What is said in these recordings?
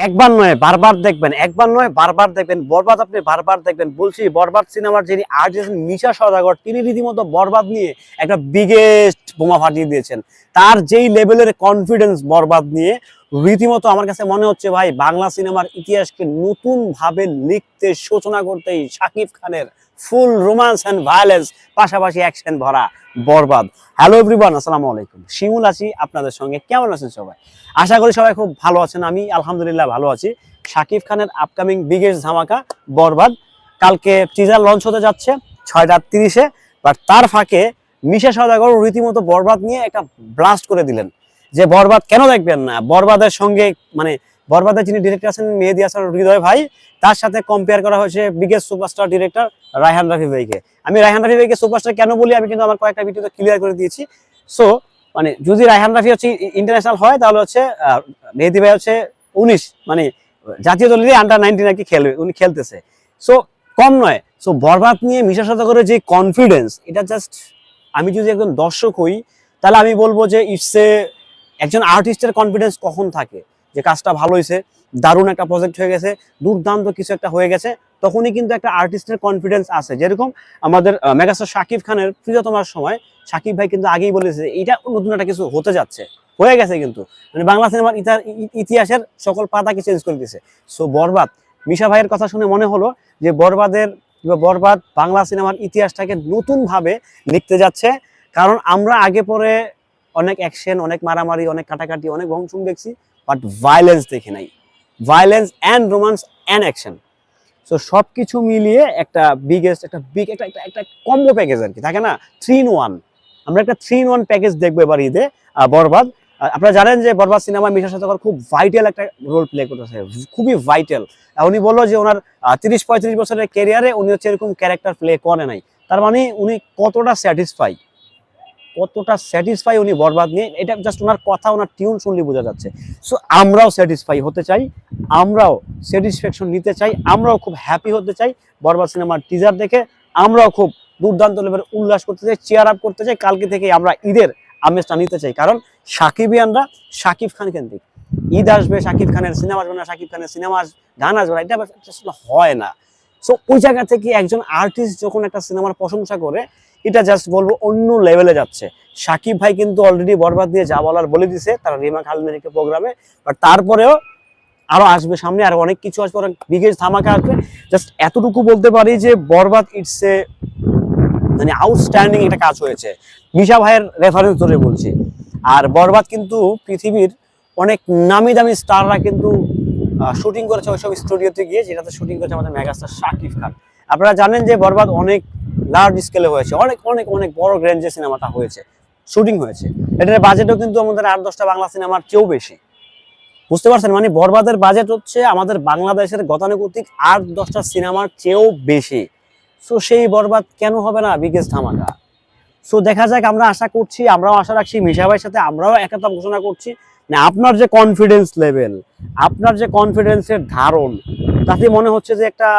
একবার নয়, বারবার দেখবেন, একবার নয়, বারবার দেখবেন, বরবাদ আপনি বারবার দেখবেন। বলছি, বরবাদ সিনেমার যিনি আর্টিস্ট মিশা সদাগর তিনি রীতিমতো বরবাদ নিয়ে একটা বিগেস্ট বোমা ফাটিয়ে দিয়েছেন। তার যেই লেভেলের কনফিডেন্স বরবাদ নিয়ে রীতিমতো আমার কাছে মনে হচ্ছে, ভাই, বাংলা সিনেমার ইতিহাসকে নতুন ভাবে লিখতে, সূচনা করতেই শাকিব খানের ফুল রোমান্স অ্যান্ড ভায়োলেন্স, পাশাপাশি অ্যাকশন ভরা বরবাদ। হ্যালো এভরিওয়ান, আসসালামু আলাইকুম। শিমুল আছি, আপনাদের সঙ্গে। কেমন আছেন সবাই? আশা করি সবাই খুব ভালো আছেন। আমি আলহামদুলিল্লাহ ভালো আছি। শাকিব খানের আপকামিং বিগেস্ট ধামাকা বরবাদ। কালকে টিজার লঞ্চ হতে যাচ্ছে ছয়টা তিরিশে বাট তার ফাঁকে মিশা সদাগর রীতিমতো বরবাদ নিয়ে একটা ব্লাস্ট করে দিলেন। যে বরবাদ কেন দেখবেন না? বরবাদের সঙ্গে মানে বরবাদের যিনি ডিরেক্টর আছেন, মেহেদি হাসান হৃদয় ভাই, তার সাথে কম্পেয়ার করা হয়েছে biggest superstar director Raihan Rafi ভাইকে। আমি রায়হান রাফি ভাইকে সুপারস্টার কেন বলি? আমি কিন্তু আমার কয়েকটা ভিডিওতে ক্লিয়ার করে দিয়েছি। সো মানে যদি রায়হান রাফি হচ্ছে ইন্টারন্যাশনাল হয়, তাহলে হচ্ছে মেহেদি ভাই হচ্ছে উনিশ মানে জাতীয় দলেরই আন্ডার নাইনটিন আর কি খেলবে, উনি খেলতেছে। সো কম নয়। সো বরবাদ নিয়ে মিশা করে যে কনফিডেন্স এটা জাস্ট আমি যদি একজন দর্শক হই, তাহলে আমি বলব যে ইটস এ একজন আর্টিস্টের কনফিডেন্স কখন থাকে? যে কাজটা ভালো হয়েছে, দারুণ একটা প্রজেক্ট হয়ে গেছে, দুর্দান্ত কিছু একটা হয়ে গেছে, তখনই কিন্তু একটা আর্টিস্টের কনফিডেন্স আছে যেরকম আমাদের মেগাস্টার শাকিব খানের প্রিয়তমার সময় শাকিব ভাই কিন্তু আগেই বলেছে এটা নতুন একটা কিছু হতে যাচ্ছে, হয়ে গেছে কিন্তু। মানে বাংলা সিনেমার ইতিহাস- ইতিহাসের সকল পাতাকে চেঞ্জ করে দিয়েছে। সো বরবাদ। মিশা ভাইয়ের কথা শুনে মনে হলো যে বরবাদের বা বরবাদ বাংলা সিনেমার ইতিহাসটাকে নতুন ভাবে লিখতে যাচ্ছে। কারণ আমরা আগে পরে অনেক অ্যাকশন অনেক মারামারি, অনেক কাটাকাটি, অনেক ভংসুম দেখছি বাট ভায়োলেন্স দেখি নাই। Violence and romance and action so সব কিছু মিলিয়ে একটা বিগেস্ট একটা বিগ একটা একটা একটা কম্বো প্যাকেজ আর কি, থাকে না? থ্রি ইন ওয়ান আমরা একটা থ্রি ইন ওয়ান প্যাকেজ দেখব এবার ঈদে বরবাদ। আপনারা জানেন যে বরবাদ সিনেমা মিশা সাথে খুব ভাইটাল একটা রোল প্লে করতেছে, খুবই ভাইটাল উনি বলল যে ওনার তিরিশ পঁয়ত্রিশ বছরের ক্যারিয়ারে উনি হচ্ছে এরকম ক্যারেক্টার প্লে করে নাই। তার মানে উনি কতটা স্যাটিসফাই কতটা স্যাটিসফাই উনি বরবাদ নিয়ে, এটা জাস্ট ওনার কথা, ওনার টিউন শুনলে বোঝা যাচ্ছে। সো আমরাও স্যাটিসফাই হতে চাই, আমরাও স্যাটিসফ্যাকশন নিতে চাই, আমরাও খুব হ্যাপি হতে চাই, বরবাদ সিনেমার টিজার দেখে আমরাও খুব দুর্দান্ত লেভেল উল্লাস করতে চাই চেয়ার আপ করতে চাই, কালকে থেকে আমরা ঈদের আমেজটা নিতে চাই। কারণ সাকিবিয়ানরা সাকিব খান কেন্দ্রিক ঈদ আসবে, সাকিব খানের সিনেমা আসবে না, সাকিব খানের সিনেমা গান আসবে না, এটা আসলে হয় না। সো ওই জায়গা থেকে একজন আর্টিস্ট যখন একটা সিনেমার প্রশংসা করে, এটা জাস্ট বলব অন্য লেভেলে যাচ্ছে। সাকিব ভাই কিন্তু অলরেডি বরবাদ দিয়ে যা বলার বলে দিছে, তারা রিমা খালিদের একটা প্রোগ্রামে বাট তারপরেও আরও আসবে সামনে, আরও অনেক কিছু আসবে, অনেক বিগেস্ট ধামাকা আসবে। জাস্ট এতটুকু বলতে পারি যে বরবাদ ইটস এ মানে আউটস্ট্যান্ডিং একটা কাজ হয়েছে। মিশা ভাইয়ের রেফারেন্স ধরে বলছি। আর বরবাদ কিন্তু পৃথিবীর অনেক নামি দামি স্টাররা কিন্তু শুটিং করেছে ওইসব স্টুডিওতে গিয়ে, যেটাতে শুটিং করেছে আমাদের মেগাস্টার শাকিব খান। আপনারা জানেন যে বরবাদ অনেক লার্জ স্কেলে হয়েছে, অনেক অনেক অনেক বড় রেঞ্জে সিনেমাটা হয়েছে শুটিং হয়েছে। এটার বাজেটও কিন্তু আমাদের আট, দশটা বাংলা সিনেমার চেয়েও বেশি। বুঝতে পারছেন? মানে বরবাদের বাজেট হচ্ছে আমাদের বাংলাদেশের গতানুগতিক আট, দশটা সিনেমার চেয়েও বেশি। সো সেই বরবাদ কেন হবে না বিগেস্ট ধামাকা? সো দেখা যাক, আমরা আশা করছি, আমরাও আশা রাখছি, মিশা ভাইয়ের সাথে আমরাও একতা ঘোষণা করছি। আপনার যে কনফিডেন্স লেভেল আপনার যে কনফিডেন্সের ধারণ, তাতে মনে হচ্ছে যে একটা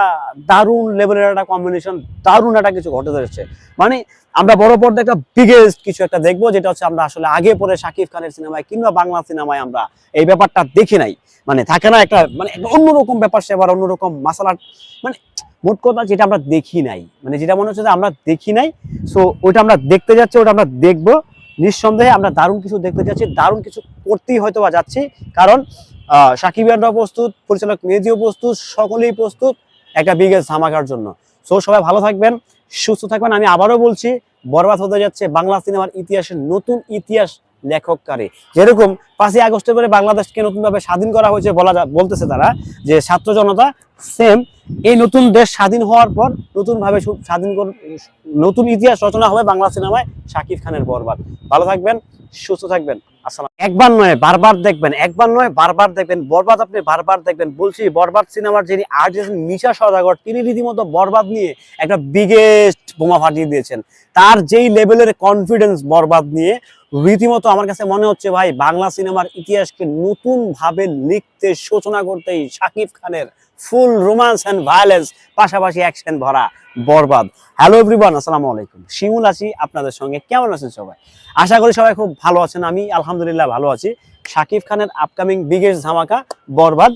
দারুণ লেভেলের একটা কম্বিনেশন দারুণ একটা কিছু ঘটে যাচ্ছে। মানে আমরা বড় পর্দা একটা বিগেস্ট কিছু একটা দেখব, যেটা হচ্ছে আমরা আসলে আগে পরে শাকিব খানের সিনেমায় কিংবা বাংলা সিনেমায় আমরা এই ব্যাপারটা দেখি নাই। মানে থাকে না একটা মানে অন্যরকম ব্যাপার সেবার, অন্যরকম মাসালার মানে মোট কথা যেটা আমরা দেখি নাই। মানে যেটা মনে হচ্ছে যে আমরা দেখি নাই সো ওইটা আমরা দেখতে যাচ্ছি ওটা আমরা দেখব। নিঃসন্দেহে আমরা দারুণ কিছু দেখতে যাচ্ছি দারুণ কিছু করতেই হয়তো বা যাচ্ছি। কারণ আহ, সাকিব ইয়ানরাও প্রস্তুত পরিচালক মেজিও প্রস্তুত সকলেই প্রস্তুত একটা বিগেস্ট ধামাকার জন্য। সো সবাই ভালো থাকবেন সুস্থ থাকবেন। আমি আবারও বলছি বরবাদ হতে যাচ্ছে বাংলা সিনেমার ইতিহাসের নতুন ইতিহাস লেখককারী। যেরকম পাঁচই আগস্টের পরে বাংলাদেশকে নতুনভাবে স্বাধীন করা হয়েছে বলা বলতেছে তারা যে ছাত্র জনতা সেম এই নতুন দেশ স্বাধীন হওয়ার পর নতুনভাবে স্বাধীন নতুন ইতিহাস রচনা হবে বাংলা সিনেমায় শাকিব খানের বরবাদ। ভালো থাকবেন, সুস্থ থাকবেন, আসসালাম একবার নয়, বারবার দেখবেন, একবার নয়, বারবার দেখবেন, বরবাদ আপনি বারবার দেখবেন। বলছি, বরবাদ সিনেমার যিনি আর্টিস্ট মিশা সদাগর তিনি রীতিমতো বরবাদ নিয়ে একটা বিগেস্ট বোমা ফাটিয়ে দিয়েছেন। তার যেই লেভেলের কনফিডেন্স বরবাদ নিয়ে রীতিমতো আমার কাছে মনে হচ্ছে, ভাই, বাংলা সিনেমার ইতিহাসকে নতুন ভাবে লিখতে, সূচনা করতেই শাকিব খানের ফুল রোমান্স অ্যান্ড ভায়োলেন্স, পাশাপাশি অ্যাকশন ভরা বরবাদ। হ্যালো এভরিওয়ান, আসসালামু আলাইকুম। শিমুল আছি আপনাদের সঙ্গে। কেমন আছেন সবাই? আশা করি সবাই খুব ভালো আছেন। আমি আলহামদুলিল্লাহ ভালো আছি। শাকিব খানের আপকামিং বিগেস্ট ধামাকা বরবাদ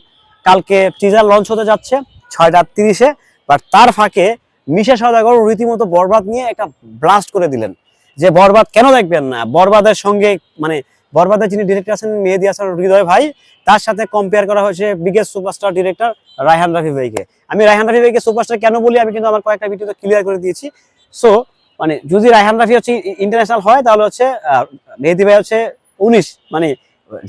কালকে টিজার লঞ্চ হতে যাচ্ছে ছয়টা তিরিশে বাট তার ফাঁকে মিশা সদাগর রীতিমতো বরবাদ নিয়ে একটা ব্লাস্ট করে দিলেন। যে বরবাদ কেন দেখবেন না? বরবাদের সঙ্গে মানে বরবাদের যিনি ডিরেক্টর আছেন মেহেদি হাসান হৃদয় ভাই, তার সাথে কম্পেয়ার করা হয়েছে biggest superstar director Raihan Rafi ভাইকে। আমি রায়হান রাফি ভাইকে সুপারস্টার কেন বলি, আমি কিন্তু আমার কয়েকটা ভিডিওতে ক্লিয়ার করে দিয়েছি। সো মানে যদি রায়হান রাফি হচ্ছে ইন্টারন্যাশনাল হয়, তাহলে হচ্ছে মেহেদি ভাই হচ্ছে উনিশ মানে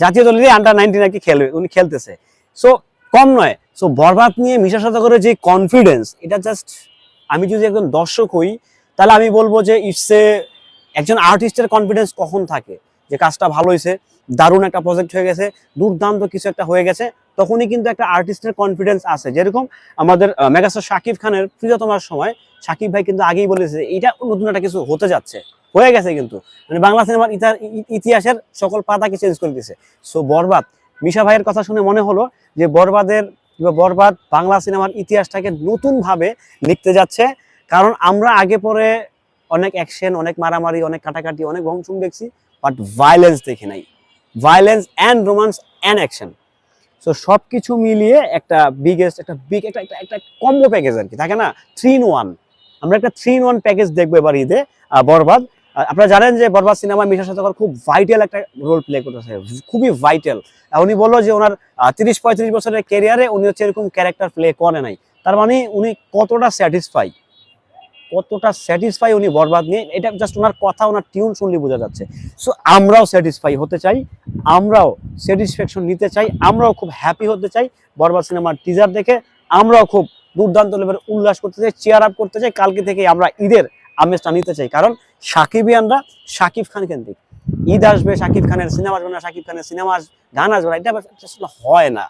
জাতীয় দলেরই আন্ডার নাইনটিন আর কি খেলবে, উনি খেলতেছে। সো কম নয়। সো বরবাদ নিয়ে মিশা করে যে কনফিডেন্স এটা জাস্ট আমি যদি একজন দর্শক হই, তাহলে আমি বলব যে ইটস এ একজন আর্টিস্টের কনফিডেন্স কখন থাকে? যে কাজটা ভালো হয়েছে, দারুণ একটা প্রজেক্ট হয়ে গেছে, দুর্দান্ত কিছু একটা হয়ে গেছে, তখনই কিন্তু একটা আর্টিস্টের কনফিডেন্স আছে যেরকম আমাদের মেগাস্টার শাকিব খানের প্রিয়তমার সময় শাকিব ভাই কিন্তু আগেই বলেছে এটা নতুন একটা কিছু হতে যাচ্ছে। হয়ে গেছে কিন্তু। মানে বাংলা সিনেমার ইতিহাস- ইতিহাসের সকল পাতাকে চেঞ্জ করে দিয়েছে। সো বরবাদ। মিশা ভাইয়ের কথা শুনে মনে হলো যে বরবাদের বরবাদ বাংলা সিনেমার ইতিহাসটাকে নতুন ভাবে লিখতে যাচ্ছে। কারণ আমরা আগে পরে অনেক অ্যাকশন অনেক মারামারি, অনেক কাটাকাটি, অনেক ভংসুম দেখছি। বাট ভায়োলেন্স দেখে নাই। Violence and romance and action so সব কিছু মিলিয়ে একটা বিগেস্ট একটা বিগ একটা একটা একটা কম্বো প্যাকেজ আর কি। থাকে না? থ্রি ইন ওয়ান আমরা একটা থ্রি ইন ওয়ান প্যাকেজ দেখব এবার ঈদে বরবাদ। আপনারা জানেন যে বরবাদ সিনেমা মিশা সতকর খুব ভাইটাল একটা রোল প্লে করতেছে। খুবই ভাইটাল উনি বলল যে ওনার তিরিশ পঁয়ত্রিশ বছরের ক্যারিয়ারে উনি হচ্ছে এরকম ক্যারেক্টার প্লে করে নাই। তার মানে উনি কতটা স্যাটিসফাই কতটা স্যাটিসফাই উনি বরবাদ নিয়ে, এটা জাস্ট ওনার কথা, ওনার টিউন শুনলে বোঝা যাচ্ছে। সো আমরাও স্যাটিসফাই হতে চাই, আমরাও স্যাটিসফ্যাকশন নিতে চাই, আমরাও খুব হ্যাপি হতে চাই, বরবাদ সিনেমার টিজার দেখে আমরাও খুব দুর্দান্ত লেভেল উল্লাস করতে চাই চেয়ার আপ করতে চাই, কালকে থেকে আমরা ঈদের আমেজটা নিতে চাই। কারণ সাকিবিয়ানরা সাকিব খান কেন্দ্রিক ঈদ আসবে, সাকিব খানের সিনেমা আসবে না, সাকিব খানের সিনেমা গান আসবে না, এটা আসলে হয় না।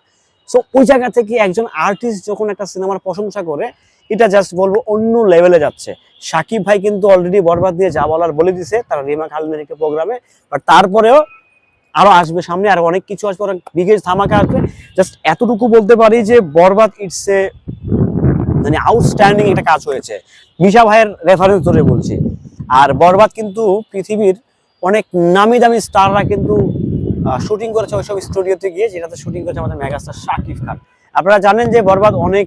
সো ওই জায়গা থেকে একজন আর্টিস্ট যখন একটা সিনেমার প্রশংসা করে, এটা জাস্ট বলব অন্য লেভেলে যাচ্ছে। সাকিব ভাই কিন্তু অলরেডি বরবাদ দিয়ে যা বলার বলে দিছে, তারা রিমা খালমেরিকে প্রোগ্রামে বাট তারপরেও আরও আসবে সামনে, আর অনেক কিছু আসবে, অনেক বিগেস্ট ধামাকা আসবে। জাস্ট এতটুকু বলতে পারি যে বরবাদ ইটস এ মানে আউটস্ট্যান্ডিং একটা কাজ হয়েছে। মিশা ভাইয়ের রেফারেন্স ধরে বলছি। আর বরবাদ কিন্তু পৃথিবীর অনেক নামি দামি স্টাররা কিন্তু শুটিং করেছে ওইসব স্টুডিওতে গিয়ে, যেটাতে শুটিং করেছে আমাদের মেগাস্টার শাকিব খান। আপনারা জানেন যে বরবাদ অনেক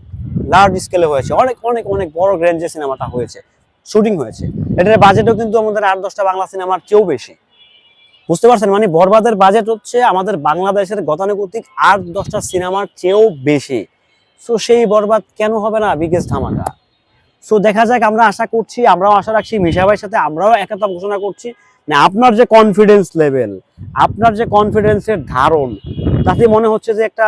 লার্জ স্কেলে হয়েছে, অনেক অনেক অনেক বড় রেঞ্জে সিনেমাটা হয়েছে শুটিং হয়েছে। এটার বাজেটও কিন্তু আমাদের আট, দশটা বাংলা সিনেমার চেয়েও বেশি। বুঝতে পারছেন? মানে বরবাদের বাজেট হচ্ছে আমাদের বাংলাদেশের গতানুগতিক আট, দশটা সিনেমার চেয়েও বেশি। সো সেই বরবাদ কেন হবে না? বিগেস্ট ধামাকা। সো দেখা যাক, আমরা আশা করছি, আমরাও আশা রাখছি, মিশা ভাইয়ের সাথে আমরাও একতা ঘোষণা করছি। না, আপনার যে কনফিডেন্স লেভেল আপনার যে কনফিডেন্সের ধারণ, তাতে মনে হচ্ছে যে একটা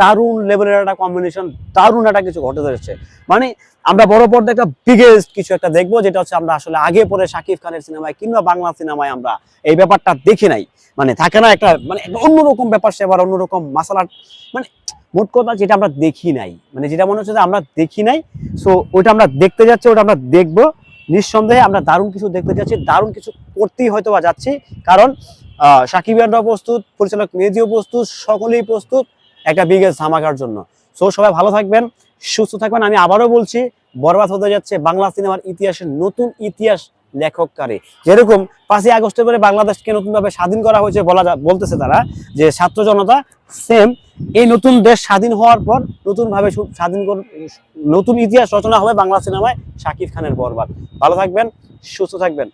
দারুণ লেভেলের একটা কম্বিনেশন দারুণ একটা কিছু ঘটে যাচ্ছে মানে আমরা বড় পর্দা একটা বিগেস্ট কিছু একটা দেখব, যেটা হচ্ছে আমরা আসলে আগে পরে শাকিব খানের সিনেমায় কিংবা বাংলা সিনেমায় আমরা এই ব্যাপারটা দেখি নাই। মানে থাকে না একটা মানে অন্যরকম ব্যাপার সেবার, অন্যরকম মাসালার মানে মোট কথা যেটা আমরা দেখি নাই। মানে যেটা মনে হচ্ছে যে আমরা দেখি নাই সো ওইটা আমরা দেখতে যাচ্ছি ওটা আমরা দেখব। নিঃসন্দেহে আমরা দারুণ কিছু দেখতে যাচ্ছি দারুণ কিছু করতেই হয়তো বা যাচ্ছি। কারণ আহ, সাকিব ইয়ানরাও প্রস্তুত পরিচালক মেজিও প্রস্তুত সকলেই প্রস্তুত একটা বিগেস্ট ধামাকার জন্য। সো সবাই ভালো থাকবেন সুস্থ থাকবেন। আমি আবারও বলছি বরবাদ হতে যাচ্ছে বাংলা সিনেমার ইতিহাসের নতুন ইতিহাস লেখককারী। যেরকম পাঁচই আগস্টের পরে বাংলাদেশকে নতুনভাবে স্বাধীন করা হয়েছে বলা বলতেছে তারা, যে ছাত্র জনতা সেম এই নতুন দেশ স্বাধীন হওয়ার পর নতুনভাবে স্বাধীন নতুন ইতিহাস রচনা হবে বাংলা সিনেমায় শাকিব খানের বরবাদ। ভালো থাকবেন, সুস্থ থাকবেন।